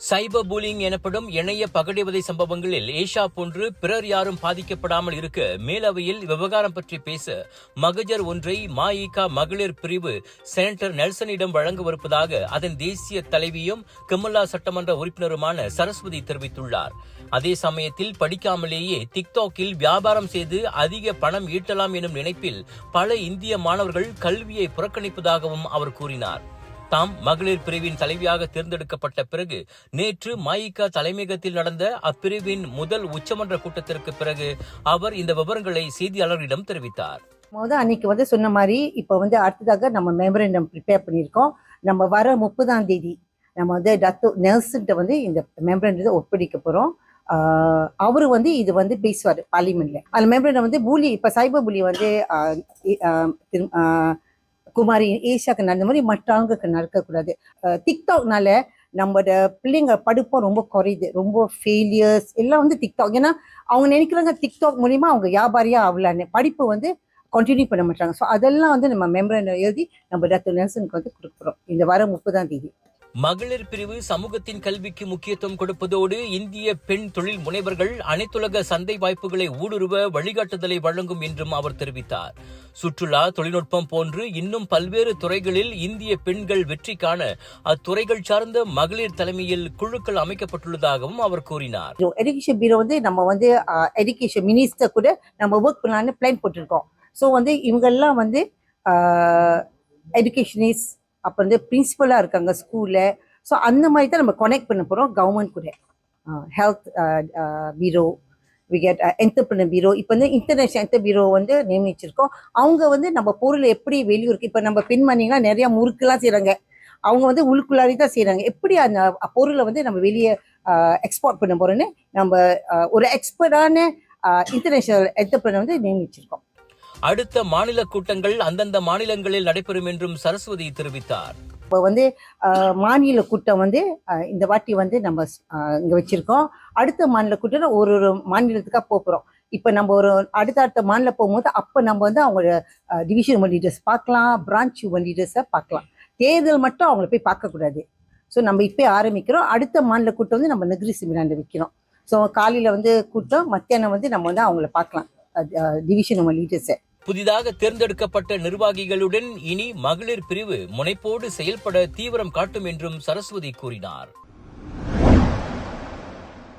சைபர் pooling எனப்படும் இணைய பகடிவதை சம்பவங்களில் ஏஷா போன்று பிறர் யாரும் பாதிக்கப்படாமல் இருக்க மேலவையில் விவகாரம் பற்றி பேச மகஜர் ஒன்றை மாயிகா மகளிர் பிரிவு செனட்டர் நெல்சனிடம் வழங்கவிருப்பதாக அதன் தேசிய தலைவியும் கிமல்லா சட்டமன்ற உறுப்பினருமான சரஸ்வதி தெரிவித்துள்ளார். அதே சமயத்தில் படிக்காமலேயே டிக்டாக்கில் வியாபாரம் செய்து அதிக பணம் ஈட்டலாம் எனும் நினைப்பில் பல இந்திய மாணவர்கள் கல்வியை புறக்கணிப்பதாகவும் அவர் கூறினார். தாம் மகளிர் பிரிவின் தலைவியாக தேர்ந்தெடுக்கப்பட்ட பிறகு நேற்று மாயிகா தலைமையகத்தில் நடந்த அப்பிரிவின் முதல் உச்சமன்ற கூட்டத்திற்கு பிறகு அவர் இந்த விவரங்களை செய்தியாளர்களிடம் தெரிவித்தார். முத அன்னைக்கு வந்து சொன்ன மாதிரி இப்போ வந்து அடுத்ததாக நம்ம மெமரண்டம் ப்ரிப்பேர் பண்ணியிருக்கோம். நம்ம வர முப்பதாம் தேதி நம்ம வந்து டத்து நெல்சன்ட்ட வந்து இந்த மெமரண்டத்தை ஒப்படைக்க போகிறோம் அவர் வந்து இது வந்து பேசுவார் பார்லிமெண்ட்ல அந்த மெம்பரண்டம் வந்து பூலி இப்போ சைபர் புலி வந்து குமாரி ஈஷாக்கு நடந்த மாதிரி மற்றவங்களுக்கு நடக்கக்கூடாது. டிக்டாக்னால நம்மளோட பிள்ளைங்க படிப்பும் ரொம்ப குறையுது. ரொம்ப ஃபெயிலியர்ஸ் எல்லாம் வந்து டிக்டாக் ஏன்னா அவங்க நினைக்கிறாங்க டிக்டாக் மூலியமா அவங்க வியாபாரியா ஆகலான்னு படிப்பு வந்து கண்டினியூ பண்ண மாட்டாங்க ஸோ அதெல்லாம் வந்து நம்ம மெம்பரன் எழுதி நம்ம டாக்டர் நெல்சனுக்கு வந்து கொடுக்குறோம். இந்த வாரம் முப்பதாம் தேதி. மகளிர் பிரிவு சமூகத்தின் கல்விக்கு முக்கியத்துவம் கொடுப்பதோடு இந்திய பெண் தொழில் முனைவர்கள் அனைத்துலக சந்தை வாய்ப்புகளை ஊடுருவ வழிகாட்டுதலை வழங்கும் என்றும் அவர் தெரிவித்தார். சுற்றுலா தொழில்நுட்பம் போன்று இன்னும் பல்வேறு துறைகளில் இந்திய பெண்கள் வெற்றி காண அத்துறைகள் சார்ந்த மகளிர் தலைமையில் குழுக்கள் அமைக்கப்பட்டுள்ளதாகவும் அவர் கூறினார். எஜுகேஷன் பீரோ வந்து நம்ம வந்து எஜுகேஷன் மினிஸ்டர் கூட நம்ம ஒர்க் பண்ணலான்னு பிளான் போட்டிருக்கோம். ஸோ வந்து இவங்கெல்லாம் வந்து எஜுகேஷனிஸ்ட் அப்புறம் வந்து பிரின்சிபலாக இருக்காங்க ஸ்கூலில் ஸோ அந்த மாதிரி தான் நம்ம கனெக்ட் பண்ண போகிறோம் கவர்மெண்ட் கூட. Health bureau we get entrepreneur bureau இப்போ வந்து இன்டர்நேஷனல் என்டர் பீரோ வந்து நியமிச்சிருக்கோம். அவங்க வந்து நம்ம பொருள் எப்படி வெளியூருக்கு இப்போ நம்ம பெண்மணிங்களாம் நிறையா முறுக்குலாம் செய்கிறாங்க அவங்க வந்து உள்ளுக்குள்ளாரி தான் செய்கிறாங்க எப்படி அந்த பொருளை வந்து நம்ம வெளியே எக்ஸ்போர்ட் பண்ண போகிறோன்னு நம்ம ஒரு எக்ஸ்பர்டான இன்டர்நேஷனல் என்டர்பிரினர் வந்து நியமிச்சிருக்கோம். அடுத்த மாநில கூட்டங்கள் அந்தந்த மாநிலங்களில் நடைபெறும் என்றும் சரஸ்வதி தெரிவித்தார். இப்போ வந்து மாநில கூட்டம் வந்து இந்த வாட்டி வந்து நம்ம இங்கே வச்சுருக்கோம். அடுத்த மாநில கூட்டம் ஒரு ஒரு மாநிலத்துக்காக போகிறோம் இப்போ நம்ம ஒரு அடுத்த அடுத்த மாநில போகும்போது அப்போ நம்ம வந்து அவங்களோட டிவிஷன் ஒன் லீடர்ஸ் பார்க்கலாம் பிரான்ச் ஒன் லீடர்ஸை பார்க்கலாம். தேர்தல் மட்டும் அவங்கள போய் பார்க்கக்கூடாது ஸோ நம்ம இப்போ ஆரம்பிக்கிறோம். அடுத்த மாநில கூட்டம் வந்து நம்ம நெகிரி சிமிலாண்டு வைக்கிறோம். ஸோ காலையில் வந்து கூட்டம் மத்தியானம் வந்து நம்ம வந்து அவங்கள பார்க்கலாம். டிவிஷன் ஒன் லீடர்ஸை புதிதாக தேர்ந்தெடுக்கப்பட்ட நிர்வாகிகளுடன் இனி மகளிர் பிரிவு முனைப்போடு செயல்பட தீவிரம் காட்டும் என்றும் சரஸ்வதி கூறினார்.